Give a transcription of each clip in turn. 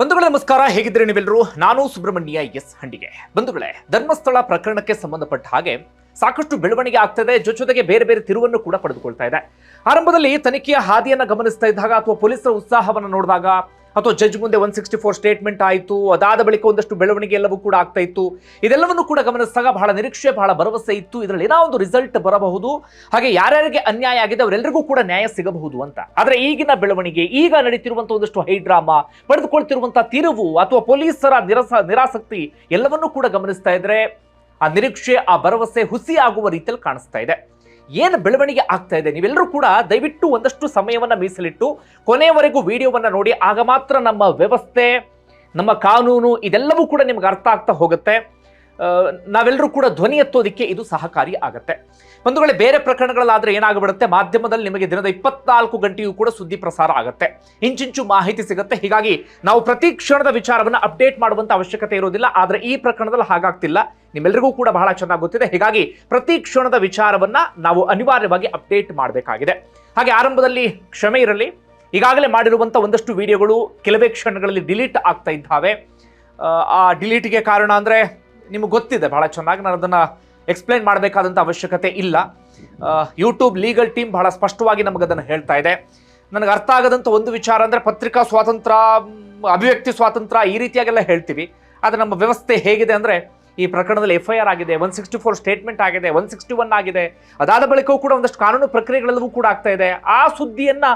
ಬಂಧುಗಳೇ, ನಮಸ್ಕಾರ. ಹೇಗಿದ್ರೆ ನೀವೆಲ್ಲರೂ? ನಾನು ಸುಬ್ರಹ್ಮಣ್ಯ ಎಸ್. ಹಂಡಿಗೆ. ಬಂಧುಗಳೇ, ಧರ್ಮಸ್ಥಳ ಪ್ರಕರಣಕ್ಕೆ ಸಂಬಂಧಪಟ್ಟ ಹಾಗೆ ಸಾಕಷ್ಟು ಬೆಳವಣಿಗೆ ಆಗ್ತದೆ. ಜೊತೆಗೆ ಬೇರೆ ಬೇರೆ ತಿರುವನ್ನು ಕೂಡ ಪಡೆದುಕೊಳ್ತಾ ಇದೆ. ಆರಂಭದಲ್ಲಿ ತನಿಖೆಯ ಹಾದಿಯನ್ನು ಗಮನಿಸ್ತಾ ಇದ್ದಾಗ ಅಥವಾ ಪೊಲೀಸರ ಉತ್ಸಾಹವನ್ನು ನೋಡಿದಾಗ ಅಥವಾ ಜಡ್ಜ್ ಮುಂದೆ ಒನ್ ಸಿಕ್ಸ್ಟಿ ಫೋರ್ ಸ್ಟೇಟ್ಮೆಂಟ್ ಆಯಿತು, ಅದಾದ ಬಳಿಕ ಒಂದಷ್ಟು ಬೆಳವಣಿಗೆ ಎಲ್ಲವೂ ಕೂಡ ಆಗ್ತಾ ಇತ್ತು. ಇದೆಲ್ಲವನ್ನು ಕೂಡ ಗಮನಿಸಿದಾಗ ಬಹಳ ನಿರೀಕ್ಷೆ, ಬಹಳ ಭರವಸೆ ಇತ್ತು. ಇದರಲ್ಲಿ ಏನೋ ಒಂದು ರಿಸಲ್ಟ್ ಬರಬಹುದು. ಹಾಗೆ ಯಾರ್ಯಾರಿಗೆ ಅನ್ಯಾಯ ಆಗಿದೆ ಅವರೆಲ್ಲರಿಗೂ ಕೂಡ ನ್ಯಾಯ ಸಿಗಬಹುದು ಅಂತ. ಆದರೆ ಈಗಿನ ಬೆಳವಣಿಗೆ, ಈಗ ನಡೀತಿರುವಂತಹ ಒಂದಷ್ಟು ಹೈ ಡ್ರಾಮಾ ಪಡೆದುಕೊಳ್ತಿರುವಂತಹ ತಿರುವು ಅಥವಾ ಪೊಲೀಸರ ನಿರಸ, ನಿರಾಸಕ್ತಿ ಎಲ್ಲವನ್ನೂ ಕೂಡ ಗಮನಿಸ್ತಾ ಇದ್ರೆ ಆ ನಿರೀಕ್ಷೆ, ಆ ಭರವಸೆ ಹುಸಿ ಆಗುವ ರೀತಿಯಲ್ಲಿ ಕಾಣಿಸ್ತಾ ಇದೆ. ಏನು ಬೆಳವಣಿಗೆ ಆಗ್ತಾ ಇದೆ? ನೀವೆಲ್ಲರೂ ಕೂಡ ದಯವಿಟ್ಟು ಒಂದಷ್ಟು ಸಮಯವನ್ನು ಮೀಸಲಿಟ್ಟು ಕೊನೆಯವರೆಗೂ ವಿಡಿಯೋವನ್ನು ನೋಡಿ, ಆಗ ಮಾತ್ರ ನಮ್ಮ ವ್ಯವಸ್ಥೆ, ನಮ್ಮ ಕಾನೂನು ಇದೆಲ್ಲವೂ ಕೂಡ ನಿಮ್ಗೆ ಅರ್ಥ ಆಗ್ತಾ ಹೋಗುತ್ತೆ. ನಾವೆಲ್ಲರೂ ಕೂಡ ಧ್ವನಿ ಎತ್ತೋದಕ್ಕೆ ಇದು ಸಹಕಾರಿ ಆಗತ್ತೆ. ಒಂದು ವೇಳೆ ಬೇರೆ ಪ್ರಕರಣಗಳಾದ್ರೆ ಏನಾಗ್ಬಿಡುತ್ತೆ? ಮಾಧ್ಯಮದಲ್ಲಿ ನಿಮಗೆ ದಿನದ ಇಪ್ಪತ್ನಾಲ್ಕು ಗಂಟೆಯೂ ಕೂಡ ಸುದ್ದಿ ಪ್ರಸಾರ ಆಗುತ್ತೆ. ಇಂಚಿಂಚು ಮಾಹಿತಿ ಸಿಗುತ್ತೆ. ಹೀಗಾಗಿ ನಾವು ಪ್ರತಿ ಕ್ಷಣದ ವಿಚಾರವನ್ನು ಅಪ್ಡೇಟ್ ಮಾಡುವಂತ ಅವಶ್ಯಕತೆ ಇರೋದಿಲ್ಲ. ಆದರೆ ಈ ಪ್ರಕರಣದಲ್ಲಿ ಹಾಗಾಗ್ತಿಲ್ಲ. ನಿಮ್ಮೆಲ್ಲರಿಗೂ ಕೂಡ ಬಹಳ ಚೆನ್ನಾಗಿ ಗೊತ್ತಿದೆ. ಹೀಗಾಗಿ ಪ್ರತಿ ಕ್ಷಣದ ವಿಚಾರವನ್ನ ನಾವು ಅನಿವಾರ್ಯವಾಗಿ ಅಪ್ಡೇಟ್ ಮಾಡಬೇಕಾಗಿದೆ. ಹಾಗೆ ಆರಂಭದಲ್ಲಿ ಕ್ಷಮೆ ಇರಲಿ. ಈಗಾಗಲೇ ಮಾಡಿರುವಂಥ ಒಂದಷ್ಟು ವಿಡಿಯೋಗಳು ಕೆಲವೇ ಕ್ಷಣಗಳಲ್ಲಿ ಡಿಲೀಟ್ ಆಗ್ತಾ ಇದ್ದಾವೆ. ಆ ಡಿಲೀಟ್ಗೆ ಕಾರಣ ಅಂದರೆ ನಿಮಗೆ ಗೊತ್ತಿದೆ ಬಹಳ ಚೆನ್ನಾಗಿ ನಾನು ಅದನ್ನು ಎಕ್ಸ್ಪ್ಲೈನ್ ಮಾಡಬೇಕಾದಂಥ ಅವಶ್ಯಕತೆ ಇಲ್ಲ. ಯೂಟ್ಯೂಬ್ ಲೀಗಲ್ ಟೀಮ್ ಬಹಳ ಸ್ಪಷ್ಟವಾಗಿ ನಮಗೆ ಅದನ್ನು ಹೇಳ್ತಾ ಇದೆ. ನನಗೆ ಅರ್ಥ ಆಗದಂಥ ಒಂದು ವಿಚಾರ ಅಂದರೆ ಪತ್ರಿಕಾ ಸ್ವಾತಂತ್ರ್ಯ ಅಭಿವ್ಯಕ್ತಿ ಸ್ವಾತಂತ್ರ್ಯ ಈ ರೀತಿಯಾಗೆಲ್ಲ ಹೇಳ್ತೀವಿ. ಆದರೆ ನಮ್ಮ ವ್ಯವಸ್ಥೆ ಹೇಗಿದೆ ಅಂದರೆ ಈ ಪ್ರಕರಣದಲ್ಲಿ ಎಫ್ ಐ ಆರ್ ಆಗಿದೆ ಒನ್ ಸಿಕ್ಸ್ಟಿ ಫೋರ್ ಸ್ಟೇಟ್ಮೆಂಟ್ ಆಗಿದೆ ಒನ್ ಸಿಕ್ಸ್ಟಿ ಒನ್ ಆಗಿದೆ. ಅದಾದ ಬಳಿಕವೂ ಕೂಡ ಒಂದಷ್ಟು ಕಾನೂನು ಪ್ರಕ್ರಿಯೆಗಳೆಲ್ಲವೂ ಕೂಡ ಆಗ್ತಾ ಇದೆ. ಆ ಸುದ್ದಿಯನ್ನ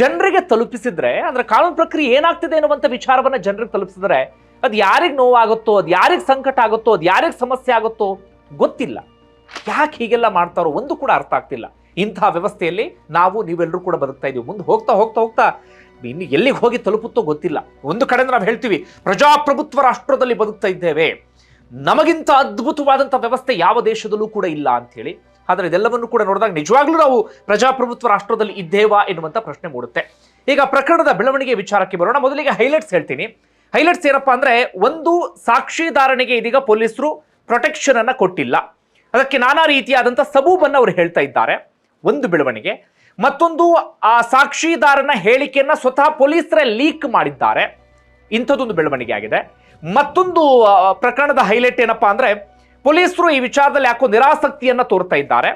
ಜನರಿಗೆ ತಲುಪಿಸಿದ್ರೆ, ಅಂದ್ರೆ ಕಾನೂನು ಪ್ರಕ್ರಿಯೆ ಏನಾಗ್ತಿದೆ ಅನ್ನುವಂಥ ವಿಚಾರವನ್ನ ಜನರಿಗೆ ತಲುಪಿಸಿದ್ರೆ, ಅದು ಯಾರಿಗೆ ನೋವಾಗುತ್ತೋ, ಅದು ಯಾರಿಗೆ ಸಂಕಟ ಆಗುತ್ತೋ, ಅದು ಯಾರಿಗೆ ಸಮಸ್ಯೆ ಆಗುತ್ತೋ ಗೊತ್ತಿಲ್ಲ. ಯಾಕೆ ಹೀಗೆಲ್ಲ ಮಾಡ್ತಾರೋ ಒಂದು ಕೂಡ ಅರ್ಥ ಆಗ್ತಿಲ್ಲ. ಇಂತಹ ವ್ಯವಸ್ಥೆಯಲ್ಲಿ ನಾವು ನೀವೆಲ್ಲರೂ ಕೂಡ ಬದುಕ್ತಾ ಇದೀವಿ. ಮುಂದೆ ಹೋಗ್ತಾ ಹೋಗ್ತಾ ಹೋಗ್ತಾ ಇನ್ನು ಎಲ್ಲಿಗೆ ಹೋಗಿ ತಲುಪುತ್ತೋ ಗೊತ್ತಿಲ್ಲ. ಒಂದು ಕಡೆ ನಾವು ಹೇಳ್ತೀವಿ, ಪ್ರಜಾಪ್ರಭುತ್ವ ರಾಷ್ಟ್ರದಲ್ಲಿ ಬದುಕ್ತಾ ಇದ್ದೇವೆ. ನಮಗಿಂತ ಅದ್ಭುತವಾದಂಥ ವ್ಯವಸ್ಥೆ ಯಾವ ದೇಶದಲ್ಲೂ ಕೂಡ ಇಲ್ಲ ಅಂಥೇಳಿ ಆದರೆ ಇದೆಲ್ಲವನ್ನು ಕೂಡ ನೋಡಿದಾಗ ನಿಜವಾಗ್ಲೂ ನಾವು ಪ್ರಜಾಪ್ರಭುತ್ವ ರಾಷ್ಟ್ರದಲ್ಲಿ ಇದ್ದೇವಾ ಎನ್ನುವಂಥ ಪ್ರಶ್ನೆ ಮೂಡುತ್ತೆ. ಈಗ ಪ್ರಕರಣದ ಬೆಳವಣಿಗೆ ವಿಚಾರಕ್ಕೆ ಬರೋಣ. ಮೊದಲಿಗೆ ಹೈಲೈಟ್ಸ್ ಹೇಳ್ತೀನಿ. ಹೈಲೈಟ್ಸ್ ಏನಪ್ಪಾ ಅಂದರೆ ಒಂದು ಸಾಕ್ಷಿದಾರನಿಗೆ ಇದೀಗ ಪೊಲೀಸರು ಪ್ರೊಟೆಕ್ಷನ್ ಅನ್ನ ಕೊಟ್ಟಿಲ್ಲ. ಅದಕ್ಕೆ ನಾನಾ ರೀತಿಯಾದಂಥ ಸಬೂಬನ್ನು ಅವರು ಹೇಳ್ತಾ ಇದ್ದಾರೆ. ಒಂದು ಬೆಳವಣಿಗೆ. ಮತ್ತೊಂದು, ಆ ಸಾಕ್ಷಿದಾರನ ಹೇಳಿಕೆಯನ್ನ ಸ್ವತಃ ಪೊಲೀಸರೇ ಲೀಕ್ ಮಾಡಿದ್ದಾರೆ. ಇಂಥದ್ದೊಂದು ಬೆಳವಣಿಗೆ ಆಗಿದೆ. ಮತ್ತೊಂದು ಪ್ರಕರಣದ ಹೈಲೈಟ್ ಏನಪ್ಪಾ ಅಂದ್ರೆ, ಪೊಲೀಸರು ಈ ವಿಚಾರದಲ್ಲಿ ಯಾಕೋ ನಿರಾಸಕ್ತಿಯನ್ನ ತೋರ್ತಾ ಇದ್ದಾರೆ.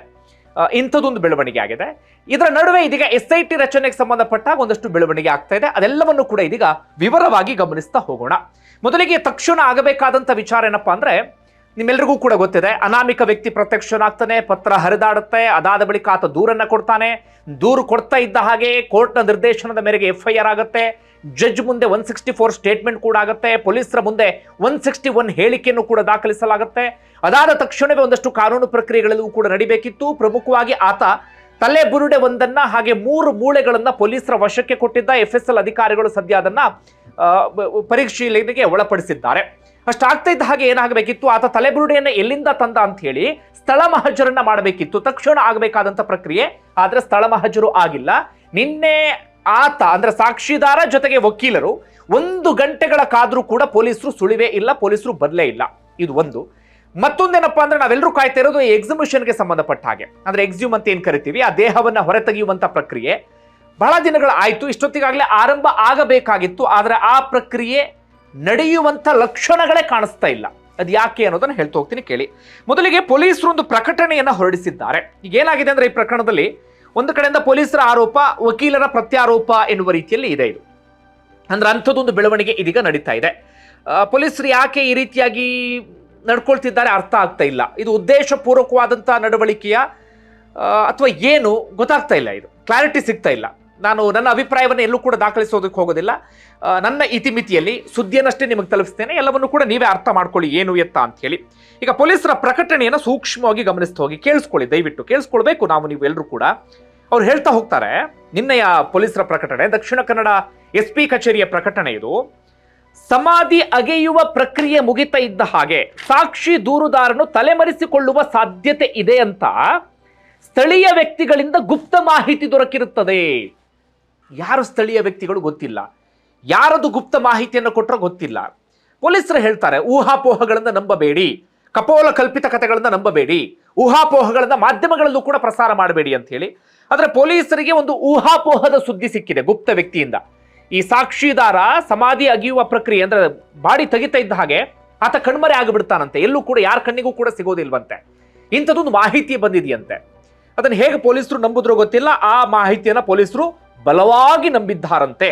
ಇಂಥದ್ದೊಂದು ಬೆಳವಣಿಗೆ ಆಗಿದೆ. ಇದರ ನಡುವೆ ಇದೀಗ ಎಸ್ ಐ ಟಿ ರಚನೆಗೆ ಸಂಬಂಧಪಟ್ಟ ಒಂದಷ್ಟು ಬೆಳವಣಿಗೆ ಆಗ್ತಾ ಇದೆ. ಅದೆಲ್ಲವನ್ನು ಕೂಡ ಇದೀಗ ವಿವರವಾಗಿ ಗಮನಿಸ್ತಾ ಹೋಗೋಣ. ಮೊದಲಿಗೆ ತಕ್ಷಣ ಆಗಬೇಕಾದಂತ ವಿಚಾರ ಏನಪ್ಪಾ ಅಂದ್ರೆ ನಿಮ್ಮೆಲ್ರಿಗೂ ಕೂಡ ಗೊತ್ತಿದೆ, ಅನಾಮಿಕ ವ್ಯಕ್ತಿ ಪ್ರತ್ಯಕ್ಷನಾಗ್ತಾನೆ, ಪತ್ರ ಹರಿದಾಡುತ್ತೆ, ಅದಾದ ಬಳಿಕ ಆತ ದೂರನ್ನ ಕೊಡ್ತಾನೆ. ದೂರು ಕೊಡ್ತಾ ಇದ್ದ ಹಾಗೆ ಕೋರ್ಟ್ನ ನಿರ್ದೇಶನದ ಮೇರೆಗೆ ಎಫ್ ಐ ಆರ್ ಆಗುತ್ತೆ, ಜಡ್ಜ್ ಮುಂದೆ ಒನ್ ಸಿಕ್ಸ್ಟಿ ಫೋರ್ ಸ್ಟೇಟ್ಮೆಂಟ್ ಕೂಡ ಆಗುತ್ತೆ, ಪೊಲೀಸರ ಮುಂದೆ ಒನ್ ಸಿಕ್ಸ್ಟಿ ಒನ್ ಹೇಳಿಕೆಯನ್ನು ಕೂಡ ದಾಖಲಿಸಲಾಗುತ್ತೆ. ಅದಾದ ತಕ್ಷಣವೇ ಒಂದಷ್ಟು ಕಾನೂನು ಪ್ರಕ್ರಿಯೆಗಳಲ್ಲೂ ಕೂಡ ನಡಿಬೇಕಿತ್ತು. ಪ್ರಮುಖವಾಗಿ ಆತ ತಲೆ ಬುರುಡೆ ಒಂದನ್ನ ಹಾಗೆ ಮೂರು ಮೂಳೆಗಳನ್ನ ಪೊಲೀಸರ ವಶಕ್ಕೆ ಕೊಟ್ಟಿದ್ದ ಎಫ್ ಎಸ್ ಎಲ್ ಅಧಿಕಾರಿಗಳು ಸದ್ಯ ಅದನ್ನ ಬ- ಒಳಪಡಿಸಿದ್ದಾರೆ. ಅಷ್ಟಾಗ್ತಾ ಇದ್ದ ಹಾಗೆ ಏನಾಗಬೇಕಿತ್ತು? ಆತ ತಲೆಬುರುಡೆಯನ್ನು ಎಲ್ಲಿಂದ ತಂದ ಅಂತ ಹೇಳಿ ಸ್ಥಳ ಮಹಜರನ್ನ ಮಾಡಬೇಕಿತ್ತು. ತಕ್ಷಣ ಆಗಬೇಕಾದಂಥ ಪ್ರಕ್ರಿಯೆ, ಆದರೆ ಸ್ಥಳ ಮಹಜರು ಆಗಿಲ್ಲ. ನಿನ್ನೆ ಆತ, ಅಂದ್ರೆ ಸಾಕ್ಷಿದಾರ ಜೊತೆಗೆ ವಕೀಲರು ಒಂದು ಗಂಟೆಗಳ ಕಾದ್ರೂ ಕೂಡ ಪೊಲೀಸರು ಸುಳಿವೇ ಇಲ್ಲ, ಪೊಲೀಸರು ಬರಲೇ ಇಲ್ಲ. ಇದು ಒಂದು. ಮತ್ತೊಂದೇನಪ್ಪಾ ಅಂದ್ರೆ ನಾವೆಲ್ಲರೂ ಕಾಯ್ತಾ ಇರೋದು ಎಕ್ಸಿಬಿಷನ್ಗೆ ಸಂಬಂಧಪಟ್ಟ ಹಾಗೆ. ಅಂದ್ರೆ ಎಕ್ಸ್ಯೂಮ್ ಅಂತ ಏನು ಕರಿತೀವಿ? ಆ ದೇಹವನ್ನ ಹೊರತೆಗೆಯುವಂತ ಪ್ರಕ್ರಿಯೆ. ಬಹಳ ದಿನಗಳು ಆಯಿತು, ಇಷ್ಟೊತ್ತಿಗಾಗಲೇ ಆರಂಭ ಆಗಬೇಕಾಗಿತ್ತು, ಆದರೆ ಆ ಪ್ರಕ್ರಿಯೆ ನಡೆಯುವಂಥ ಲಕ್ಷಣಗಳೇ ಕಾಣಿಸ್ತಾ ಇಲ್ಲ. ಅದು ಯಾಕೆ ಅನ್ನೋದನ್ನು ಹೇಳ್ತಾ ಹೋಗ್ತೀನಿ, ಕೇಳಿ. ಮೊದಲಿಗೆ ಪೊಲೀಸರು ಒಂದು ಪ್ರಕಟಣೆಯನ್ನು ಹೊರಡಿಸಿದ್ದಾರೆ. ಈಗ ಏನಾಗಿದೆ ಅಂದರೆ ಈ ಪ್ರಕರಣದಲ್ಲಿ ಒಂದು ಕಡೆಯಿಂದ ಪೊಲೀಸರ ಆರೋಪ, ವಕೀಲರ ಪ್ರತ್ಯಾರೋಪ ಎನ್ನುವ ರೀತಿಯಲ್ಲಿ ಇದೆ ಇದು. ಅಂದ್ರೆ ಅಂಥದ್ದೊಂದು ಬೆಳವಣಿಗೆ ಇದೀಗ ನಡೀತಾ ಇದೆ. ಪೊಲೀಸರು ಯಾಕೆ ಈ ರೀತಿಯಾಗಿ ನಡ್ಕೊಳ್ತಿದ್ದಾರೆ ಅರ್ಥ ಆಗ್ತಾ ಇಲ್ಲ. ಇದು ಉದ್ದೇಶಪೂರ್ವಕವಾದಂಥ ನಡವಳಿಕೆಯ ಅಥವಾ ಏನು ಗೊತ್ತಾಗ್ತಾ ಇಲ್ಲ ಇದು. ಕ್ಲಾರಿಟಿ ಸಿಗ್ತಾ ಇಲ್ಲ. ನಾನು ನನ್ನ ಅಭಿಪ್ರಾಯವನ್ನು ಎಲ್ಲೂ ಕೂಡ ದಾಖಲಿಸೋದಕ್ಕೆ ಹೋಗೋದಿಲ್ಲ. ನನ್ನ ಇತಿಮಿತಿಯಲ್ಲಿ ಸುದ್ದಿಯನ್ನಷ್ಟೇ ನಿಮಗೆ ತಲುಪಿಸ್ತೇನೆ. ಎಲ್ಲವನ್ನು ಕೂಡ ನೀವೇ ಅರ್ಥ ಮಾಡ್ಕೊಳ್ಳಿ, ಏನು ಎತ್ತ ಅಂತ ಹೇಳಿ. ಈಗ ಪೊಲೀಸರ ಪ್ರಕಟಣೆಯನ್ನು ಸೂಕ್ಷ್ಮವಾಗಿ ಗಮನಿಸ್ತಾ ಹೋಗಿ, ಕೇಳಿಸ್ಕೊಳ್ಳಿ, ದಯವಿಟ್ಟು ಕೇಳಿಸ್ಕೊಳ್ಬೇಕು. ನಾವು ನೀವು ಎಲ್ಲರೂ ಕೂಡ ಅವ್ರು ಹೇಳ್ತಾ ಹೋಗ್ತಾರೆ, ನಿನ್ನೆಯ ಪೊಲೀಸರ ಪ್ರಕಟಣೆ, ದಕ್ಷಿಣ ಕನ್ನಡ ಎಸ್ ಪಿ ಕಚೇರಿಯ ಪ್ರಕಟಣೆ ಇದು. ಸಮಾಧಿ ಅಗೆಯುವ ಪ್ರಕ್ರಿಯೆ ಮುಗಿತಾ ಇದ್ದ ಹಾಗೆ, ಸಾಕ್ಷಿ ದೂರುದಾರನು ತಲೆಮರೆಸಿಕೊಳ್ಳುವ ಸಾಧ್ಯತೆ ಇದೆ ಅಂತ ಸ್ಥಳೀಯ ವ್ಯಕ್ತಿಗಳಿಂದ ಗುಪ್ತ ಮಾಹಿತಿ ದೊರಕಿರುತ್ತದೆ. ಯಾರು ಸ್ಥಳೀಯ ವ್ಯಕ್ತಿಗಳು ಗೊತ್ತಿಲ್ಲ. ಯಾರದು ಗುಪ್ತ ಮಾಹಿತಿಯನ್ನು ಕೊಟ್ಟರೋ ಗೊತ್ತಿಲ್ಲ. ಪೊಲೀಸರು ಹೇಳ್ತಾರೆ, ಊಹಾಪೋಹಗಳನ್ನು ನಂಬಬೇಡಿ. ಕಪೋಲ ಕಲ್ಪಿತ ಕಥೆಗಳನ್ನು ನಂಬಬೇಡಿ. ಊಹಾಪೋಹಗಳನ್ನು ಮಾಧ್ಯಮಗಳಲ್ಲೂ ಕೂಡ ಪ್ರಸಾರ ಮಾಡಬೇಡಿ ಅಂತ ಹೇಳಿ ಆದರೆ ಪೊಲೀಸರಿಗೆ ಒಂದು ಊಹಾಪೋಹದ ಸುದ್ದಿ ಸಿಕ್ಕಿದೆ ಗುಪ್ತ ವ್ಯಕ್ತಿಯಿಂದ. ಈ ಸಾಕ್ಷಿದಾರ ಸಮಾಧಿ ಅಗಿಯುವ ಪ್ರಕ್ರಿಯೆ ಅಂದ್ರೆ ಬಾಡಿ ತೆಗಿತಾ ಇದ್ದ ಹಾಗೆ ಆತ ಕಣ್ಮರೆ ಆಗಿಬಿಡ್ತಾನಂತೆ. ಎಲ್ಲೂ ಕೂಡ ಯಾರ ಕಣ್ಣಿಗೂ ಕೂಡ ಸಿಗೋದಿಲ್ವಂತೆ. ಇಂಥದ್ದೊಂದು ಮಾಹಿತಿ ಬಂದಿದೆಯಂತೆ. ಅದನ್ನು ಹೇಗೆ ಪೊಲೀಸರು ನಂಬುದ್ರೋ ಗೊತ್ತಿಲ್ಲ. ಆ ಮಾಹಿತಿಯನ್ನು ಪೊಲೀಸರು ಬಲವಾಗಿ ನಂಬಿದ್ದಾರಂತೆ.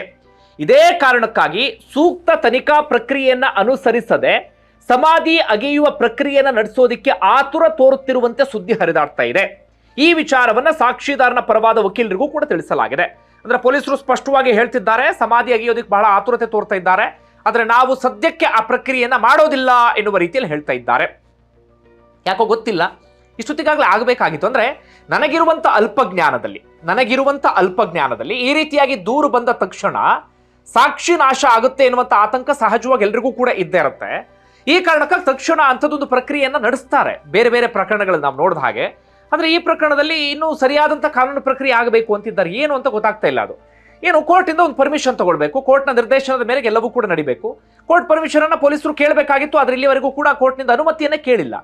ಇದೇ ಕಾರಣಕ್ಕಾಗಿ ಸೂಕ್ತ ತನಿಖಾ ಪ್ರಕ್ರಿಯೆಯನ್ನ ಅನುಸರಿಸದೆ ಸಮಾಧಿ ಅಗೆಯುವ ಪ್ರಕ್ರಿಯೆಯನ್ನು ನಡೆಸೋದಿಕ್ಕೆ ಆತುರ ತೋರುತ್ತಿರುವಂತೆ ಸುದ್ದಿ ಹರಿದಾಡ್ತಾ ಇದೆ. ಈ ವಿಚಾರವನ್ನ ಸಾಕ್ಷಿದಾರನ ಪರವಾದ ವಕೀಲರಿಗೂ ಕೂಡ ತಿಳಿಸಲಾಗಿದೆ. ಅಂದ್ರೆ ಪೊಲೀಸರು ಸ್ಪಷ್ಟವಾಗಿ ಹೇಳ್ತಿದ್ದಾರೆ, ಸಮಾಧಿ ಅಗೆಯೋದಕ್ಕೆ ಬಹಳ ಆತುರತೆ ತೋರ್ತಾ ಇದ್ದಾರೆ. ಆದರೆ ನಾವು ಸದ್ಯಕ್ಕೆ ಆ ಪ್ರಕ್ರಿಯೆಯನ್ನ ಮಾಡೋದಿಲ್ಲ ಎನ್ನುವ ರೀತಿಯಲ್ಲಿ ಹೇಳ್ತಾ ಇದ್ದಾರೆ. ಯಾಕೋ ಗೊತ್ತಿಲ್ಲ. ಇಷ್ಟೊತ್ತಿಗಾಗಲೇ ಆಗಬೇಕಾಗಿತ್ತು ಅಂದರೆ ನನಗಿರುವಂಥ ಅಲ್ಪ ಜ್ಞಾನದಲ್ಲಿ ನನಗಿರುವಂಥ ಅಲ್ಪ ಜ್ಞಾನದಲ್ಲಿ ಈ ರೀತಿಯಾಗಿ ದೂರು ಬಂದ ತಕ್ಷಣ ಸಾಕ್ಷಿ ನಾಶ ಆಗುತ್ತೆ ಎನ್ನುವಂಥ ಆತಂಕ ಸಹಜವಾಗಿ ಎಲ್ರಿಗೂ ಕೂಡ ಇದ್ದೇ ಇರುತ್ತೆ. ಈ ಕಾರಣಕ್ಕಾಗಿ ತಕ್ಷಣ ಅಂಥದ್ದೊಂದು ಪ್ರಕ್ರಿಯೆಯನ್ನು ನಡೆಸ್ತಾರೆ. ಬೇರೆ ಬೇರೆ ಪ್ರಕರಣಗಳನ್ನ ನಾವು ನೋಡಿದ ಹಾಗೆ. ಅಂದರೆ ಈ ಪ್ರಕರಣದಲ್ಲಿ ಇನ್ನೂ ಸರಿಯಾದಂಥ ಕಾನೂನು ಪ್ರಕ್ರಿಯೆ ಆಗಬೇಕು ಅಂತಿದ್ದಾರೆ. ಏನು ಅಂತ ಗೊತ್ತಾಗ್ತಾ ಇಲ್ಲ ಅದು. ಏನು ಕೋರ್ಟಿಂದ ಒಂದು ಪರ್ಮಿಷನ್ ತಗೊಳ್ಬೇಕು. ಕೋರ್ಟ್ನ ನಿರ್ದೇಶನದ ಮೇರೆಗೆ ಎಲ್ಲವೂ ಕೂಡ ನಡಿಬೇಕು. ಕೋರ್ಟ್ ಪರ್ಮಿಷನನ್ನು ಪೊಲೀಸರು ಕೇಳಬೇಕಾಗಿತ್ತು. ಆದರೆ ಇಲ್ಲಿವರೆಗೂ ಕೂಡ ಕೋರ್ಟ್ನಿಂದ ಅನುಮತಿಯನ್ನೇ ಕೇಳಿಲ್ಲ.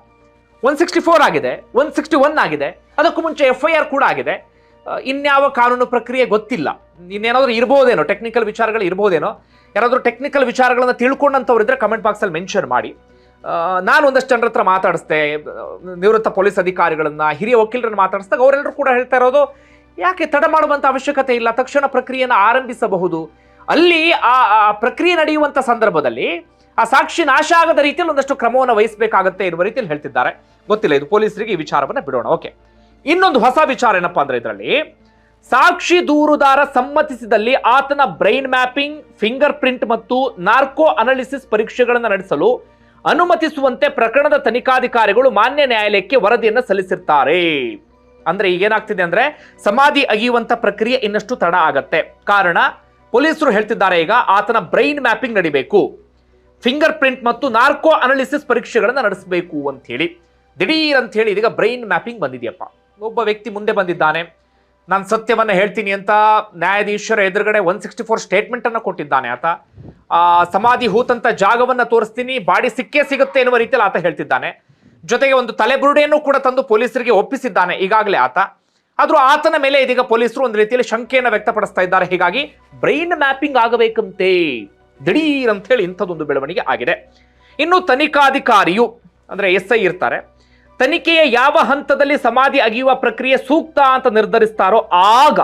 ಒನ್ ಸಿಕ್ಸ್ಟಿ ಫೋರ್ ಆಗಿದೆ, ಒನ್ ಸಿಕ್ಸ್ಟಿ ಒನ್ ಆಗಿದೆ. ಅದಕ್ಕೂ ಮುಂಚೆ ಎಫ್ ಐ ಆರ್ ಕೂಡ ಆಗಿದೆ. ಇನ್ಯಾವ ಕಾನೂನು ಪ್ರಕ್ರಿಯೆ ಗೊತ್ತಿಲ್ಲ. ಇನ್ನೇನಾದರೂ ಇರ್ಬೋದೇನೋ ಟೆಕ್ನಿಕಲ್ ವಿಚಾರಗಳು ಇರ್ಬೋದೇನೋ, ಯಾರಾದರೂ ಟೆಕ್ನಿಕಲ್ ವಿಚಾರಗಳನ್ನು ತಿಳ್ಕೊಂಡಂಥವ್ರು ಇದ್ದರೆ ಕಮೆಂಟ್ ಬಾಕ್ಸಲ್ಲಿ ಮೆನ್ಷನ್ ಮಾಡಿ. ನಾನು ಒಂದಷ್ಟು ಜನರ ಹತ್ರ ಮಾತಾಡಿಸ್ದೆ, ನಿವೃತ್ತ ಪೊಲೀಸ್ ಅಧಿಕಾರಿಗಳನ್ನು, ಹಿರಿಯ ವಕೀಲರನ್ನು ಮಾತಾಡಿಸ್ದಾಗ ಅವರೆಲ್ಲರೂ ಕೂಡ ಹೇಳ್ತಾ ಇರೋದು, ಯಾಕೆ ತಡ ಮಾಡುವಂಥ ಅವಶ್ಯಕತೆ ಇಲ್ಲ, ತಕ್ಷಣ ಪ್ರಕ್ರಿಯೆಯನ್ನು ಆರಂಭಿಸಬಹುದು? ಅಲ್ಲಿ ಆ ಪ್ರಕ್ರಿಯೆ ನಡೆಯುವಂಥ ಸಂದರ್ಭದಲ್ಲಿ, ಆ ಸಾಕ್ಷಿ ನಾಶ ಆಗದ ರೀತಿಯಲ್ಲಿ ಒಂದಷ್ಟು ಕ್ರಮವನ್ನು ವಹಿಸಬೇಕಾಗತ್ತೆ ಎನ್ನುವ ರೀತಿಯಲ್ಲಿ ಹೇಳ್ತಿದ್ದಾರೆ. ಗೊತ್ತಿಲ್ಲ, ಇದು ಪೊಲೀಸರಿಗೆ ಈ ವಿಚಾರವನ್ನ ಬಿಡೋಣ. ಓಕೆ ಇನ್ನೊಂದು ಹೊಸ ವಿಚಾರ ಏನಪ್ಪಾ ಅಂದ್ರೆ ಇದರಲ್ಲಿ, ಸಾಕ್ಷಿ ದೂರುದಾರ ಸಮ್ಮತಿಸಿದಲ್ಲಿ ಆತನ ಬ್ರೈನ್ ಮ್ಯಾಪಿಂಗ್ ಫಿಂಗರ್ ಪ್ರಿಂಟ್ ಮತ್ತು ನಾರ್ಕೋ ಅನಾಲಿಸಿಸ್ ಪರೀಕ್ಷೆಗಳನ್ನು ನಡೆಸಲು ಅನುಮತಿಸುವಂತೆ ಪ್ರಕರಣದ ತನಿಖಾಧಿಕಾರಿಗಳು ಮಾನ್ಯ ನ್ಯಾಯಾಲಯಕ್ಕೆ ವರದಿಯನ್ನು ಸಲ್ಲಿಸಿರ್ತಾರೆ. ಅಂದ್ರೆ ಈಗೇನಾಗ್ತಿದೆ ಅಂದ್ರೆ, ಸಮಾಧಿ ಅಗಿಯುವಂತ ಪ್ರಕ್ರಿಯೆ ಇನ್ನಷ್ಟು ತಡ ಆಗತ್ತೆ. ಕಾರಣ, ಪೊಲೀಸರು ಹೇಳ್ತಿದ್ದಾರೆ ಈಗ ಆತನ ಬ್ರೈನ್ ಮ್ಯಾಪಿಂಗ್ ನಡಿಬೇಕು. ಫಿಂಗರ್ ಪ್ರಿಂಟ್ ಮತ್ತು ನಾರ್ಕೋ ಅನಾಲಿಸಿಸ್ ಪರೀಕ್ಷೆಗಳನ್ನು ನಡೆಸಬೇಕು ಅಂತ ಹೇಳಿ ದಿಢೀರ್ ಅಂತ ಹೇಳಿ ಇದೀಗ ಬ್ರೈನ್ ಮ್ಯಾಪಿಂಗ್ ಬಂದಿದೆಯಪ್ಪ. ಒಬ್ಬ ವ್ಯಕ್ತಿ ಮುಂದೆ ಬಂದಿದ್ದಾನೆ. ನಾನು ಸತ್ಯವನ್ನ ಹೇಳ್ತೀನಿ ಅಂತ ನ್ಯಾಯಾಧೀಶರ ಎದುರುಗಡೆ ಒನ್ ಸಿಕ್ಸ್ಟಿ ಫೋರ್ ಸ್ಟೇಟ್ಮೆಂಟ್ ಅನ್ನ ಕೊಟ್ಟಿದ್ದಾನೆ ಆತ. ಸಮಾಧಿ ಹೂತಂತ ಜಾಗವನ್ನ ತೋರಿಸ್ತೀನಿ, ಬಾಡಿ ಸಿಕ್ಕೇ ಸಿಗುತ್ತೆ ಎನ್ನುವ ರೀತಿಯಲ್ಲಿ ಆತ ಹೇಳ್ತಿದ್ದಾನೆ. ಜೊತೆಗೆ ಒಂದು ತಲೆಬುರುಡೆಯನ್ನು ಕೂಡ ತಂದು ಪೊಲೀಸರಿಗೆ ಒಪ್ಪಿಸಿದ್ದಾನೆ ಈಗಾಗಲೇ ಆತ. ಆದರೂ ಆತನ ಮೇಲೆ ಇದೀಗ ಪೊಲೀಸರು ಒಂದು ರೀತಿಯಲ್ಲಿ ಶಂಕೆಯನ್ನು ವ್ಯಕ್ತಪಡಿಸ್ತಾ ಇದ್ದಾರೆ. ಹೀಗಾಗಿ ಬ್ರೈನ್ ಮ್ಯಾಪಿಂಗ್ ಆಗಬೇಕಂತೆ. ದಿಢೀರ್ ಅಂತ ಹೇಳಿ ಇಂಥದ್ದೊಂದು ಬೆಳವಣಿಗೆ ಆಗಿದೆ. ಇನ್ನು ತನಿಖಾಧಿಕಾರಿಯು, ಅಂದ್ರೆ ಎಸ್ ಐ ಇರ್ತಾರೆ ತನಿಖೆಯ ಯಾವ ಹಂತದಲ್ಲಿ ಸಮಾಧಿ ಅಗಿಯುವ ಪ್ರಕ್ರಿಯೆ ಸೂಕ್ತ ಅಂತ ನಿರ್ಧರಿಸ್ತಾರೋ ಆಗ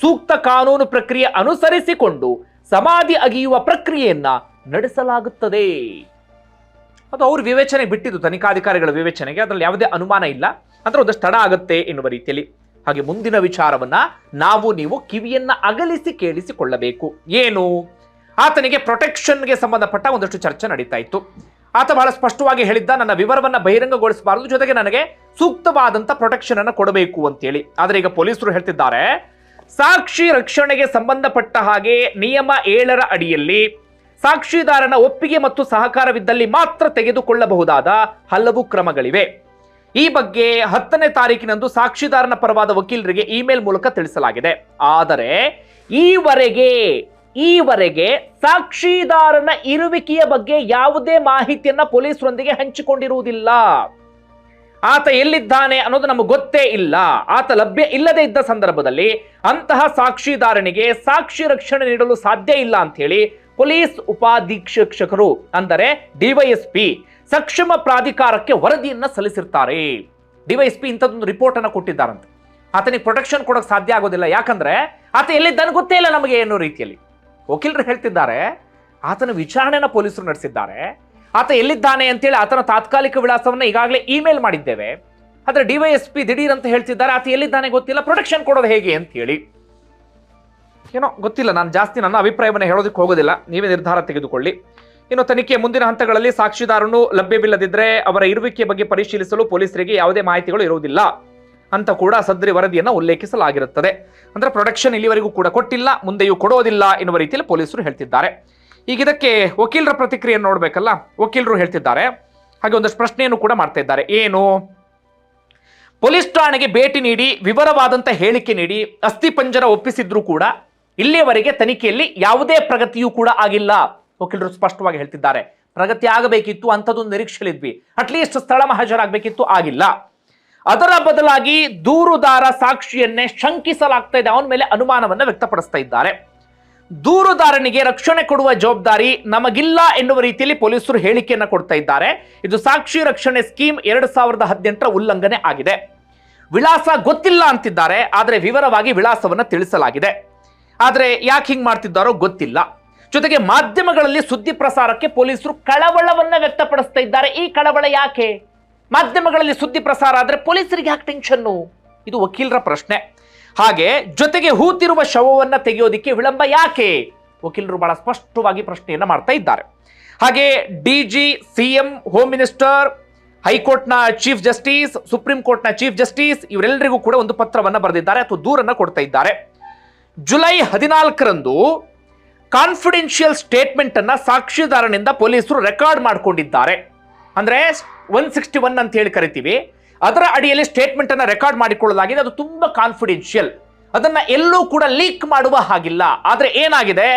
ಸೂಕ್ತ ಕಾನೂನು ಪ್ರಕ್ರಿಯೆ ಅನುಸರಿಸಿಕೊಂಡು ಸಮಾಧಿ ಅಗಿಯುವ ಪ್ರಕ್ರಿಯೆಯನ್ನ ನಡೆಸಲಾಗುತ್ತದೆ. ಅದು ಅವ್ರ ವಿವೇಚನೆ ಬಿಟ್ಟಿದ್ದು, ತನಿಖಾಧಿಕಾರಿಗಳ ವಿವೇಚನೆಗೆ. ಅದರಲ್ಲಿ ಯಾವುದೇ ಅನುಮಾನ ಇಲ್ಲ. ಅಂದ್ರೆ ಒಂದಷ್ಟು ತಡ ಆಗುತ್ತೆ ಎನ್ನುವ ರೀತಿಯಲ್ಲಿ. ಹಾಗೆ ಮುಂದಿನ ವಿಚಾರವನ್ನ ನಾವು ನೀವು ಕಿವಿಯನ್ನ ಅಗಲಿಸಿ ಕೇಳಿಸಿಕೊಳ್ಳಬೇಕು. ಏನು? ಆತನಿಗೆ ಪ್ರೊಟೆಕ್ಷನ್ಗೆ ಸಂಬಂಧಪಟ್ಟ ಒಂದಷ್ಟು ಚರ್ಚೆ ನಡೀತಾ ಇತ್ತು. ಆತ ಬಹಳ ಸ್ಪಷ್ಟವಾಗಿ ಹೇಳಿದ್ದ, ನನ್ನ ವಿವರವನ್ನು ಬಹಿರಂಗಗೊಳಿಸಬಾರದು, ಜೊತೆಗೆ ನನಗೆ ಸೂಕ್ತವಾದಂಥ ಪ್ರೊಟೆಕ್ಷನ್ ಅನ್ನು ಕೊಡಬೇಕು ಅಂತೇಳಿ. ಆದರೆ ಈಗ ಪೊಲೀಸರು ಹೇಳ್ತಿದ್ದಾರೆ, ಸಾಕ್ಷಿ ರಕ್ಷಣೆಗೆ ಸಂಬಂಧಪಟ್ಟ ಹಾಗೆ ನಿಯಮ ಏಳರ ಅಡಿಯಲ್ಲಿ ಸಾಕ್ಷಿದಾರನ ಒಪ್ಪಿಗೆ ಮತ್ತು ಸಹಕಾರವಿದ್ದಲ್ಲಿ ಮಾತ್ರ ತೆಗೆದುಕೊಳ್ಳಬಹುದಾದ ಹಲವು ಕ್ರಮಗಳಿವೆ. ಈ ಬಗ್ಗೆ ಹತ್ತನೇ ತಾರೀಕಿನಂದು ಸಾಕ್ಷಿದಾರನ ಪರವಾದ ವಕೀಲರಿಗೆ ಇಮೇಲ್ ಮೂಲಕ ತಿಳಿಸಲಾಗಿದೆ. ಆದರೆ ಈವರೆಗೆ ಈವರೆಗೆ ಸಾಕ್ಷಿದಾರನ ಇರುವಿಕೆಯ ಬಗ್ಗೆ ಯಾವುದೇ ಮಾಹಿತಿಯನ್ನ ಪೊಲೀಸರೊಂದಿಗೆ ಹಂಚಿಕೊಂಡಿರುವುದಿಲ್ಲ. ಆತ ಎಲ್ಲಿದ್ದಾನೆ ಅನ್ನೋದು ನಮಗೆ ಗೊತ್ತೇ ಇಲ್ಲ. ಆತ ಲಭ್ಯ ಇಲ್ಲದೆ ಇದ್ದ ಸಂದರ್ಭದಲ್ಲಿ ಅಂತಹ ಸಾಕ್ಷಿದಾರನಿಗೆ ಸಾಕ್ಷಿ ರಕ್ಷಣೆ ನೀಡಲು ಸಾಧ್ಯ ಇಲ್ಲ ಅಂತ ಹೇಳಿ ಪೊಲೀಸ್ ಉಪಾಧೀಕ್ಷಕರು ಅಂದರೆ ಡಿವೈಎಸ್ಪಿ ಸಕ್ಷಮ ಪ್ರಾಧಿಕಾರಕ್ಕೆ ವರದಿಯನ್ನ ಸಲ್ಲಿಸಿರ್ತಾರೆ. ಡಿವೈಎಸ್ಪಿ ಇಂಥದ್ದೊಂದು ರಿಪೋರ್ಟ್ ಅನ್ನ ಕೊಟ್ಟಿದ್ದಾರಂತೆ. ಆತನಿಗೆ ಪ್ರೊಟೆಕ್ಷನ್ ಕೊಡೋಕೆ ಸಾಧ್ಯ ಆಗೋದಿಲ್ಲ. ಯಾಕಂದ್ರೆ ಆತ ಎಲ್ಲಿದ್ದಾನೆ ಗೊತ್ತೇ ಇಲ್ಲ ನಮಗೆ ಅನ್ನೋ ರೀತಿಯಲ್ಲಿ. ವಕೀಲರು ಹೇಳ್ತಿದ್ದಾರೆ, ಆತನ ವಿಚಾರಣೆನ ಪೊಲೀಸರು ನಡೆಸಿದ್ದಾರೆ. ಆತ ಎಲ್ಲಿದ್ದಾನೆ ಅಂತೇಳಿ ಆತನ ತಾತ್ಕಾಲಿಕ ವಿಳಾಸವನ್ನು ಈಗಾಗಲೇ ಇಮೇಲ್ ಮಾಡಿದ್ದೇವೆ. ಆದ್ರೆ ಡಿವೈಎಸ್ಪಿ ದಿಢೀರ್ ಅಂತ ಹೇಳ್ತಿದ್ದಾರೆ, ಆತ ಎಲ್ಲಿದ್ದಾನೆ ಗೊತ್ತಿಲ್ಲ ಪ್ರೊಟೆಕ್ಷನ್ ಕೊಡೋದು ಹೇಗೆ ಅಂತ ಹೇಳಿ ಏನೋ ಗೊತ್ತಿಲ್ಲ, ನಾನು ಜಾಸ್ತಿ ನನ್ನ ಅಭಿಪ್ರಾಯವನ್ನು ಹೇಳೋದಕ್ಕೆ ಹೋಗೋದಿಲ್ಲ, ನೀವೇ ನಿರ್ಧಾರ ತೆಗೆದುಕೊಳ್ಳಿ. ಇನ್ನು ತನಿಖೆ ಮುಂದಿನ ಹಂತಗಳಲ್ಲಿ ಸಾಕ್ಷಿದಾರನು ಲಭ್ಯವಿಲ್ಲದಿದ್ದರೆ ಅವರ ಇರುವಿಕೆ ಬಗ್ಗೆ ಪರಿಶೀಲಿಸಲು ಪೊಲೀಸರಿಗೆ ಯಾವುದೇ ಮಾಹಿತಿಗಳು ಇರುವುದಿಲ್ಲ. ಅಂತ ಕೂಡ ಸದ್ರಿ ವರದಿಯನ್ನು ಉಲ್ಲೇಖಿಸಲಾಗಿರುತ್ತದೆ. ಅಂದ್ರೆ ಪ್ರೊಡಕ್ಷನ್ ಇಲ್ಲಿವರೆಗೂ ಕೂಡ ಕೊಟ್ಟಿಲ್ಲ, ಮುಂದೆಯೂ ಕೊಡೋದಿಲ್ಲ ಎನ್ನುವ ರೀತಿಯಲ್ಲಿ ಪೊಲೀಸರು ಹೇಳ್ತಿದ್ದಾರೆ. ಈಗ ಇದಕ್ಕೆ ವಕೀಲರ ಪ್ರತಿಕ್ರಿಯೆಯನ್ನು ನೋಡಬೇಕಲ್ಲ? ವಕೀಲರು ಹೇಳ್ತಿದ್ದಾರೆ. ಹಾಗೆ ಒಂದಷ್ಟು ಪ್ರಶ್ನೆಯನ್ನು ಕೂಡ ಮಾಡ್ತಾ ಇದ್ದಾರೆ. ಏನು? ಪೊಲೀಸ್ ಠಾಣೆಗೆ ಭೇಟಿ ನೀಡಿ ವಿವರವಾದಂಥ ಹೇಳಿಕೆ ನೀಡಿ ಅಸ್ಥಿಪಂಜರ ಒಪ್ಪಿಸಿದ್ರೂ ಕೂಡ ಇಲ್ಲಿಯವರೆಗೆ ತನಿಖೆಯಲ್ಲಿ ಯಾವುದೇ ಪ್ರಗತಿಯೂ ಕೂಡ ಆಗಿಲ್ಲ. ವಕೀಲರು ಸ್ಪಷ್ಟವಾಗಿ ಹೇಳ್ತಿದ್ದಾರೆ. ಪ್ರಗತಿ ಆಗಬೇಕಿತ್ತು, ಅಂಥದ್ದೊಂದು ನಿರೀಕ್ಷೆಲಿದ್ವಿ ಅಟ್ಲೀಸ್ಟ್ ಸ್ಥಳ ಹಾಜರಾಗಬೇಕಿತ್ತು ಆಗಿಲ್ಲ. ಅದರ ಬದಲಾಗಿ ದೂರುದಾರ ಸಾಕ್ಷಿಯನ್ನೇ ಶಂಕಿಸಲಾಗ್ತಾ ಇದೆ. ಅವನ ಮೇಲೆ ಅನುಮಾನವನ್ನ ವ್ಯಕ್ತಪಡಿಸ್ತಾ ಇದ್ದಾರೆ. ದೂರುದಾರನಿಗೆ ರಕ್ಷಣೆ ಕೊಡುವ ಜವಾಬ್ದಾರಿ ನಮಗಿಲ್ಲ ಎನ್ನುವ ರೀತಿಯಲ್ಲಿ ಪೊಲೀಸರು ಹೇಳಿಕೆಯನ್ನು ಕೊಡ್ತಾ ಇದ್ದಾರೆ. ಇದು ಸಾಕ್ಷಿ ರಕ್ಷಣೆ ಸ್ಕೀಮ್ ಎರಡು ಸಾವಿರದ ಹದಿನೆಂಟರ ಉಲ್ಲಂಘನೆ ಆಗಿದೆ. ವಿಳಾಸ ಗೊತ್ತಿಲ್ಲ ಅಂತಿದ್ದಾರೆ. ಆದರೆ ವಿವರವಾಗಿ ವಿಳಾಸವನ್ನು ತಿಳಿಸಲಾಗಿದೆ. ಆದರೆ ಯಾಕೆ ಹಿಂಗೆ ಮಾಡ್ತಿದ್ದಾರೋ ಗೊತ್ತಿಲ್ಲ. ಜೊತೆಗೆ ಮಾಧ್ಯಮಗಳಲ್ಲಿ ಸುದ್ದಿ ಪ್ರಸಾರಕ್ಕೆ ಪೊಲೀಸರು ಕಳವಳವನ್ನ ವ್ಯಕ್ತಪಡಿಸ್ತಾ ಇದ್ದಾರೆ. ಈ ಕಳವಳ ಯಾಕೆ? ಮಾಧ್ಯಮಗಳಲ್ಲಿ ಸುದ್ದಿ ಪ್ರಸಾರ ಆದರೆ ಪೊಲೀಸರಿಗೆ ಯಾಕೆ ಟೆನ್ಷನ್ನು ಇದು ವಕೀಲರ ಪ್ರಶ್ನೆ. ಹಾಗೆ ಜೊತೆಗೆ ಹೂತಿರುವ ಶವವನ್ನು ತೆಗೆಯೋದಿಕ್ಕೆ ವಿಳಂಬ ಯಾಕೆ? ವಕೀಲರು ಬಹಳ ಸ್ಪಷ್ಟವಾಗಿ ಪ್ರಶ್ನೆಯನ್ನು ಮಾಡ್ತಾ ಇದ್ದಾರೆ. ಹಾಗೆ D G, C M home minister ಹೈಕೋರ್ಟ್ನ ಚೀಫ್ ಜಸ್ಟಿಸ್ ಸುಪ್ರೀಂ ಕೋರ್ಟ್ನ ಚೀಫ್ ಜಸ್ಟಿಸ್ ಇವರೆಲ್ಲರಿಗೂ ಕೂಡ ಒಂದು ಪತ್ರವನ್ನು ಬರೆದಿದ್ದಾರೆ, ಅಥವಾ ದೂರನ್ನು ಕೊಡ್ತಾ ಇದ್ದಾರೆ. ಜುಲೈ ಹದಿನಾಲ್ಕರಂದು ಕಾನ್ಫಿಡೆನ್ಷಿಯಲ್ ಸ್ಟೇಟ್ಮೆಂಟ್ ಅನ್ನ ಸಾಕ್ಷಿದಾರನಿಂದ ಪೊಲೀಸರು ರೆಕಾರ್ಡ್ ಮಾಡಿಕೊಂಡಿದ್ದಾರೆ. ಅಂದ್ರೆ ಒನ್ ಸಿಕ್ಸ್ಟಿ ಒನ್ ಅಂತ ಹೇಳಿ ಕರಿತೀವಿ. ಅದರ ಅಡಿಯಲ್ಲಿ ಸ್ಟೇಟ್ಮೆಂಟ್ ಅನ್ನು ರೆಕಾರ್ಡ್ ಮಾಡಿಕೊಳ್ಳಲಾಗಿದೆ. ಅದು ತುಂಬಾ ಕಾನ್ಫಿಡೆನ್ಷಿಯಲ್ ಅದನ್ನ ಎಲ್ಲೂ ಕೂಡ ಲೀಕ್ ಮಾಡುವ ಹಾಗಿಲ್ಲ. ಆದ್ರೆ ಏನಾಗಿದೆ?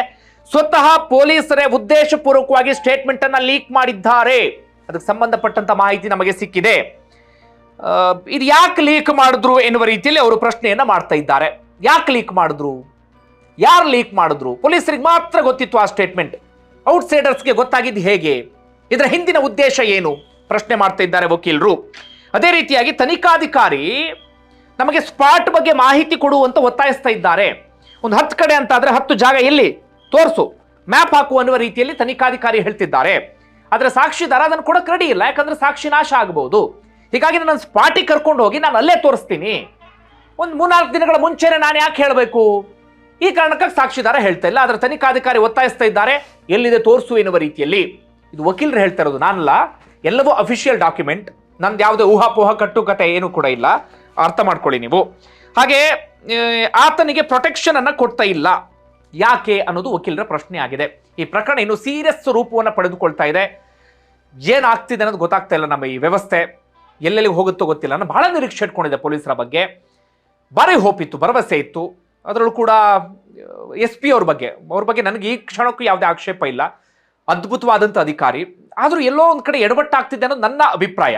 ಸ್ವತಃ ಪೊಲೀಸರೇ ಉದ್ದೇಶಪೂರ್ವಕವಾಗಿ ಸ್ಟೇಟ್ಮೆಂಟ್ ಅನ್ನ ಲೀಕ್ ಮಾಡಿದ್ದಾರೆ. ಅದಕ್ಕೆ ಸಂಬಂಧಪಟ್ಟಂತ ಮಾಹಿತಿ ನಮಗೆ ಸಿಕ್ಕಿದೆ. ಇದು ಯಾಕೆ ಲೀಕ್ ಮಾಡಿದ್ರು ಎನ್ನುವ ರೀತಿಯಲ್ಲಿ ಅವರು ಪ್ರಶ್ನೆಯನ್ನ ಮಾಡ್ತಾ ಇದ್ದಾರೆ. ಯಾಕೆ ಲೀಕ್ ಮಾಡಿದ್ರು? ಯಾರು ಲೀಕ್ ಮಾಡಿದ್ರು? ಪೊಲೀಸರಿಗೆ ಮಾತ್ರ ಗೊತ್ತಿತ್ತು ಆ ಸ್ಟೇಟ್ಮೆಂಟ್ ಔಟ್ಸೈಡರ್ಸ್ಗೆ ಗೊತ್ತಾಗಿದ್ದು ಹೇಗೆ? ಇದರ ಹಿಂದಿನ ಉದ್ದೇಶ ಏನು? ಪ್ರಶ್ನೆ ಮಾಡ್ತಾ ಇದ್ದಾರೆ ವಕೀಲರು. ಅದೇ ರೀತಿಯಾಗಿ ತನಿಖಾಧಿಕಾರಿ ನಮಗೆ ಸ್ಪಾಟ್ ಬಗ್ಗೆ ಮಾಹಿತಿ ಕೊಡುವಂತ ಒತ್ತಾಯಿಸ್ತಾ ಇದ್ದಾರೆ. ಒಂದು ಹತ್ತು ಕಡೆ ಅಂತ ಆದ್ರೆ ಹತ್ತು ಜಾಗ ಎಲ್ಲಿ? ತೋರಿಸು. ಮ್ಯಾಪ್ ಹಾಕು ಅನ್ನುವ ರೀತಿಯಲ್ಲಿ ತನಿಖಾಧಿಕಾರಿ ಹೇಳ್ತಿದ್ದಾರೆ. ಆದರೆ ಸಾಕ್ಷಿದಾರ ಅದನ್ನು ಕೊಡಕ್ಕೆ ರೆಡಿ ಇಲ್ಲ. ಯಾಕಂದ್ರೆ ಸಾಕ್ಷಿ ನಾಶ ಆಗಬಹುದು ಹೀಗಾಗಿ ನನ್ನ ಸ್ಪಾಟಿಗೆ ಕರ್ಕೊಂಡು ಹೋಗಿ ನಾನು ಅಲ್ಲೇ ತೋರಿಸ್ತೀನಿ. ಒಂದು ಮೂರ್ನಾಲ್ಕು ದಿನಗಳ ಮುಂಚೆನೆ ನಾನು ಯಾಕೆ ಹೇಳಬೇಕು? ಈ ಕಾರಣಕ್ಕಾಗಿ ಸಾಕ್ಷಿದಾರ ಹೇಳ್ತಾ ಇಲ್ಲ. ಆದರೆ ತನಿಖಾಧಿಕಾರಿ ಒತ್ತಾಯಿಸ್ತಾ ಇದ್ದಾರೆ. ಎಲ್ಲಿದೆ ತೋರಿಸು ಎನ್ನುವ ರೀತಿಯಲ್ಲಿ. ಇದು ವಕೀಲರು ಹೇಳ್ತಾ ಇರೋದು. ನಾನಲ್ಲ. ಎಲ್ಲವೂ ಅಫಿಷಿಯಲ್ ಡಾಕ್ಯುಮೆಂಟ್ ನಂದು ಯಾವುದೇ ಊಹಾಪೋಹ, ಕಟ್ಟುಕತೆ ಏನು ಕೂಡ ಇಲ್ಲ. ಅರ್ಥ ಮಾಡ್ಕೊಳ್ಳಿ ನೀವು. ಹಾಗೆ ಆತನಿಗೆ ಪ್ರೊಟೆಕ್ಷನ್ ಅನ್ನ ಕೊಡ್ತಾ ಇಲ್ಲ. ಯಾಕೆ ಅನ್ನೋದು ವಕೀಲರ ಪ್ರಶ್ನೆ ಆಗಿದೆ. ಈ ಪ್ರಕರಣ ಇನ್ನು ಸೀರಿಯಸ್ ರೂಪವನ್ನು ಪಡೆದುಕೊಳ್ತಾ ಇದೆ. ಏನಾಗ್ತಿದೆ ಅನ್ನೋದು ಗೊತ್ತಾಗ್ತಾ ಇಲ್ಲ ನಮ್ಮ ಈ ವ್ಯವಸ್ಥೆ. ಎಲ್ಲೆಲ್ಲಿ ಹೋಗುತ್ತೋ ಗೊತ್ತಿಲ್ಲ ನಾನು ಬಹಳ ನಿರೀಕ್ಷೆ ಇಟ್ಕೊಂಡಿದ್ದೆ ಪೊಲೀಸರ ಬಗ್ಗೆ. ಭಾರಿ ಹೋಪ್ ಇತ್ತು ಭರವಸೆ ಇತ್ತು. ಅದರಲ್ಲೂ ಕೂಡ, ಎಸ್ ಪಿ ಅವ್ರ ಬಗ್ಗೆ. ಅವ್ರ ಬಗ್ಗೆ ನನಗೆ ಈ ಕ್ಷಣಕ್ಕೂ ಯಾವುದೇ ಆಕ್ಷೇಪ ಇಲ್ಲ. ಅದ್ಭುತವಾದಂಥ ಅಧಿಕಾರಿ. ಆದರೂ ಎಲ್ಲೋ ಒಂದು ಕಡೆ ಎಡವಟ್ಟಾಗ್ತಿದೆ ಅನ್ನೋದು ನನ್ನ ಅಭಿಪ್ರಾಯ.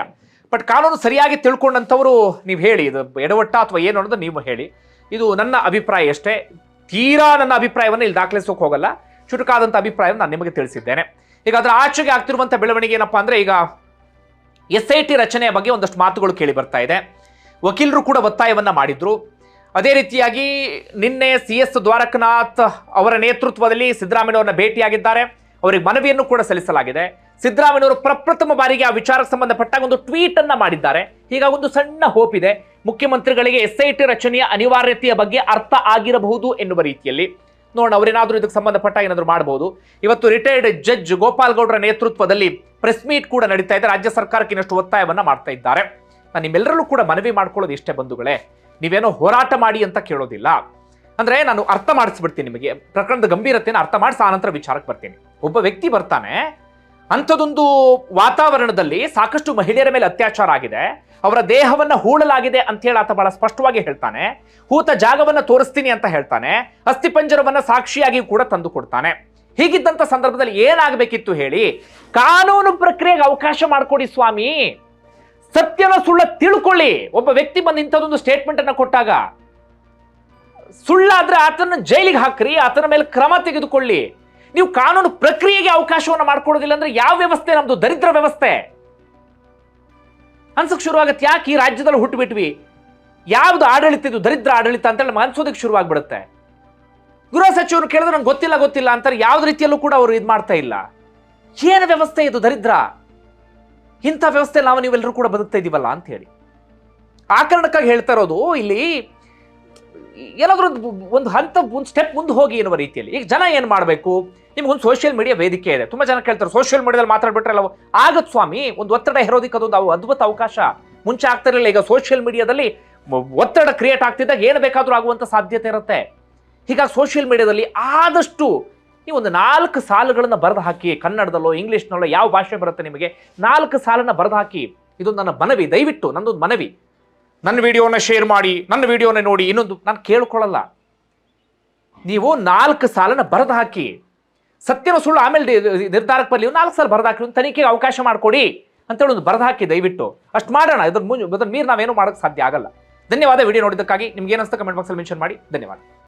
ಬಟ್ ಕಾನೂನು ಸರಿಯಾಗಿ ತಿಳ್ಕೊಂಡಂಥವರು ನೀವು ಹೇಳಿ, ಇದು ಎಡವಟ್ಟ ಅಥವಾ ಏನು ಅನ್ನೋದು ನೀವು ಹೇಳಿ. ಇದು ನನ್ನ ಅಭಿಪ್ರಾಯ ಅಷ್ಟೇ. ತೀರಾ ನನ್ನ ಅಭಿಪ್ರಾಯವನ್ನು ಇಲ್ಲಿ ದಾಖಲಿಸೋಕೆ ಹೋಗಲ್ಲ. ಚುಟುಕಾದಂಥ ಅಭಿಪ್ರಾಯವನ್ನು ನಾನು ನಿಮಗೆ ತಿಳಿಸಿದ್ದೇನೆ. ಈಗ ಅದರ ಆಚೆಗೆ ಆಗ್ತಿರುವಂಥ ಬೆಳವಣಿಗೆ ಏನಪ್ಪ ಅಂದರೆ ಈಗ ಎಸ್ ಐ ಟಿ ರಚನೆಯ ಬಗ್ಗೆ ಒಂದಷ್ಟು ಮಾತುಗಳು ಕೇಳಿ ಬರ್ತಾ ಇದೆ. ವಕೀಲರು ಕೂಡ ಒತ್ತಾಯವನ್ನು ಮಾಡಿದ್ರು. ಅದೇ ರೀತಿಯಾಗಿ ನಿನ್ನೆ ಸಿ ಎಸ್ ದ್ವಾರಕನಾಥ್ ಅವರ ನೇತೃತ್ವದಲ್ಲಿ ಸಿದ್ದರಾಮಯ್ಯವರನ್ನ ಭೇಟಿಯಾಗಿದ್ದಾರೆ. ಅವರಿಗೆ ಮನವಿಯನ್ನು ಕೂಡ ಸಲ್ಲಿಸಲಾಗಿದೆ. ಸಿದ್ದರಾಮಯ್ಯವರು ಪ್ರಪ್ರಥಮ ಬಾರಿಗೆ ಆ ವಿಚಾರಕ್ಕೆ ಸಂಬಂಧಪಟ್ಟಾಗ ಒಂದು ಟ್ವೀಟ್ ಅನ್ನ ಮಾಡಿದ್ದಾರೆ. ಈಗ ಒಂದು ಸಣ್ಣ ಹೋಪ್ ಇದೆ. ಮುಖ್ಯಮಂತ್ರಿಗಳಿಗೆ ಎಸ್ ಐ ಟಿ ರಚನೆಯ ಅನಿವಾರ್ಯತೆಯ ಬಗ್ಗೆ ಅರ್ಥ ಆಗಿರಬಹುದು ಎನ್ನುವ ರೀತಿಯಲ್ಲಿ. ನೋಡೋಣ, ಅವರೇನಾದರೂ ಇದಕ್ಕೆ ಸಂಬಂಧಪಟ್ಟ ಏನಾದರೂ ಮಾಡಬಹುದು. ಇವತ್ತು ರಿಟೈರ್ಡ್ ಜಡ್ಜ್ ಗೋಪಾಲ್ ಗೌಡ್ರ ನೇತೃತ್ವದಲ್ಲಿ ಪ್ರೆಸ್ ಮೀಟ್ ಕೂಡ ನಡೀತಾ ಇದೆ. ರಾಜ್ಯ ಸರ್ಕಾರಕ್ಕೆ ಇನ್ನಷ್ಟು ಒತ್ತಾಯವನ್ನ ಮಾಡ್ತಾ ಇದ್ದಾರೆ. ನಾನು ನಿಮ್ಮೆಲ್ಲರಲ್ಲೂ ಕೂಡ ಮನವಿ ಮಾಡ್ಕೊಳ್ಳೋದು ಇಷ್ಟೇ ಬಂಧುಗಳೇ. ನೀವೇನೋ ಹೋರಾಟ ಮಾಡಿ ಅಂತ ಕೇಳೋದಿಲ್ಲ. ಅಂದ್ರೆ ನಾನು ಅರ್ಥ ಮಾಡಿಸ್ಬಿಡ್ತೀನಿ ನಿಮಗೆ. ಪ್ರಕರಣದ ಗಂಭೀರತೆಯನ್ನು ಅರ್ಥ ಮಾಡಿಸಿ ಆನಂತರ ವಿಚಾರಕ್ಕೆ ಬರ್ತೀನಿ. ಒಬ್ಬ ವ್ಯಕ್ತಿ ಬರ್ತಾನೆ. ಅಂಥದೊಂದು ವಾತಾವರಣದಲ್ಲಿ ಸಾಕಷ್ಟು ಮಹಿಳೆಯರ ಮೇಲೆ ಅತ್ಯಾಚಾರ ಆಗಿದೆ. ಅವರ ದೇಹವನ್ನ ಹೂಳಲಾಗಿದೆ ಅಂತ ಹೇಳಿ ಆತ ಬಹಳ ಸ್ಪಷ್ಟವಾಗಿ ಹೇಳ್ತಾನೆ. ಹೂತ ಜಾಗವನ್ನ ತೋರಿಸ್ತೀನಿ ಅಂತ ಹೇಳ್ತಾನೆ. ಅಸ್ಥಿಪಂಜರವನ್ನ ಸಾಕ್ಷಿಯಾಗಿ ಕೂಡ ತಂದು ಕೊಡ್ತಾನೆ. ಹೀಗಿದ್ದಂಥ ಸಂದರ್ಭದಲ್ಲಿ ಏನಾಗಬೇಕಿತ್ತು ಹೇಳಿ? ಕಾನೂನು ಪ್ರಕ್ರಿಯೆಗೆ ಅವಕಾಶ ಮಾಡಿಕೊಡಿ ಸ್ವಾಮಿ. ಸತ್ಯನ ಸುಳ್ಳ ತಿಳ್ಕೊಳ್ಳಿ. ಒಬ್ಬ ವ್ಯಕ್ತಿ ಬಂದು ಇಂಥದ್ದೊಂದು ಸ್ಟೇಟ್ಮೆಂಟ್ ಅನ್ನು ಕೊಟ್ಟಾಗ ಸುಳ್ಳಾದ್ರೆ ಆತನ ಜೈಲಿಗೆ ಹಾಕ್ರಿ, ಆತನ ಮೇಲೆ ಕ್ರಮ ತೆಗೆದುಕೊಳ್ಳಿ. ನೀವು ಕಾನೂನು ಪ್ರಕ್ರಿಯೆಗೆ ಅವಕಾಶವನ್ನು ಮಾಡ್ಕೊಡೋದಿಲ್ಲ ಅಂದ್ರೆ ಯಾವ ವ್ಯವಸ್ಥೆ? ನಮ್ದು ದರಿದ್ರ ವ್ಯವಸ್ಥೆ. ಅನ್ಸಕ್ ಶುರುವಾಗತ್ತೆ ಯಾಕೆ ಈ ರಾಜ್ಯದಲ್ಲಿ ಹುಟ್ಟುಬಿಟ್ವಿ ಯಾವ್ದು ಆಡಳಿತ ಇದು ದರಿದ್ರ ಆಡಳಿತ ಅಂತೇಳಿ ಹೇಳಿ ಅನ್ಸೋದಕ್ಕೆ ಶುರುವಾಗ್ಬಿಡುತ್ತೆ ಗೃಹ ಸಚಿವರು ಕೇಳಿದ್ರೆ ನಂಗೆ ಗೊತ್ತಿಲ್ಲ ಗೊತ್ತಿಲ್ಲ ಅಂತಾರೆ. ಯಾವ್ದು ರೀತಿಯಲ್ಲೂ ಕೂಡ ಅವರು ಇದು ಮಾಡ್ತಾ ಇಲ್ಲ. ಏನು ವ್ಯವಸ್ಥೆ ಇದು ದರಿದ್ರ? ಇಂಥ ವ್ಯವಸ್ಥೆ ನಾವು ನೀವೆಲ್ಲರೂ ಕೂಡ ಬದುಕ್ತಾ ಇದೀವಲ್ಲ ಅಂತ ಹೇಳಿ. ಆ ಕಾರಣಕ್ಕಾಗಿ ಹೇಳ್ತಾ ಇರೋದು, ಇಲ್ಲಿ ಏನಾದ್ರೂ ಒಂದು ಹಂತ ಒಂದು ಸ್ಟೆಪ್ ಮುಂದೆ ಹೋಗಿ ಎನ್ನುವ ರೀತಿಯಲ್ಲಿ. ಈಗ ಜನ ಏನು ಮಾಡಬೇಕು? ನಿಮ್ಗೊಂದು ಸೋಷಿಯಲ್ ಮೀಡಿಯಾ ವೇದಿಕೆ ಇದೆ. ತುಂಬ ಜನ ಕೇಳ್ತಾರೆ ಸೋಷಿಯಲ್ ಮೀಡಿಯಾದಲ್ಲಿ ಮಾತಾಡ್ಬಿಟ್ರೆ ಅಲ್ಲ ಆಗತ್ ಸ್ವಾಮಿ, ಒಂದು ಒತ್ತಡ ಹೇರೋದಿಕ್ಕೆ ಅದೊಂದು ಅವು ಅದ್ಭುತ ಅವಕಾಶ. ಮುಂಚೆ ಆಗ್ತಿರಲಿಲ್ಲ ಈಗ ಸೋಷಿಯಲ್ ಮೀಡಿಯಾದಲ್ಲಿ ಒತ್ತಡ ಕ್ರಿಯೇಟ್ ಆಗ್ತಿದ್ದಾಗ ಏನು ಬೇಕಾದರೂ ಆಗುವಂಥ ಸಾಧ್ಯತೆ ಇರುತ್ತೆ. ಹೀಗಾಗಿ ಸೋಷಿಯಲ್ ಮೀಡಿಯಾದಲ್ಲಿ ಆದಷ್ಟು ನೀವು ಒಂದು ನಾಲ್ಕು ಸಾಲುಗಳನ್ನು ಬರೆದು ಹಾಕಿ, ಕನ್ನಡದಲ್ಲೋ ಇಂಗ್ಲೀಷ್ನಲ್ಲೋ ಯಾವ ಭಾಷೆ ಬರುತ್ತೆ ನಿಮಗೆ? ನಾಲ್ಕು ಸಾಲನ್ನು ಬರೆದು ಹಾಕಿ, ಇದೊಂದು ನನ್ನ ಮನವಿ. ದಯವಿಟ್ಟು, ನಂದೊಂದು ಮನವಿ. ನನ್ನ ವಿಡಿಯೋನ ಶೇರ್ ಮಾಡಿ, ನನ್ನ ವಿಡಿಯೋನ ನೋಡಿ, ಇನ್ನೊಂದು ನಾನು ಕೇಳಿಕೊಳ್ಳಲ್ಲ. ನೀವು ನಾಲ್ಕು ಸಾಲನ ಬರೆದು ಹಾಕಿ, ಸತ್ಯನ ಸುಳ್ಳು ಆಮೇಲೆ ನಿರ್ಧಾರಕ್ಕೆ ಬರಲಿ ನಾಲ್ಕು ಸಾಲ ಬರೆದು ಹಾಕಿ ತನಿಖೆಗೆ ಅವಕಾಶ ಮಾಡಿಕೊಡಿ ಅಂತೇಳಿ ಒಂದು ಬರೆದು ಹಾಕಿ ದಯವಿಟ್ಟು. ಅಷ್ಟು ಮಾಡೋಣ ಇದ್ರ ಮುಂಜ್ ಮೀರಿ ನಾವೇನು ಮಾಡೋಕ್ಕೆ ಸಾಧ್ಯ ಆಗಲ್ಲ. ಧನ್ಯವಾದ, ವಿಡಿಯೋ ನೋಡಿದ್ದಕ್ಕಾಗಿ. ನಿಮ್ಗೆ ಏನಿಸ್ತಾ ಕಮೆಂಟ್ ಬಾಕ್ಸಲ್ಲಿ ಮೆನ್ಷನ್ ಮಾಡಿ. ಧನ್ಯವಾದ.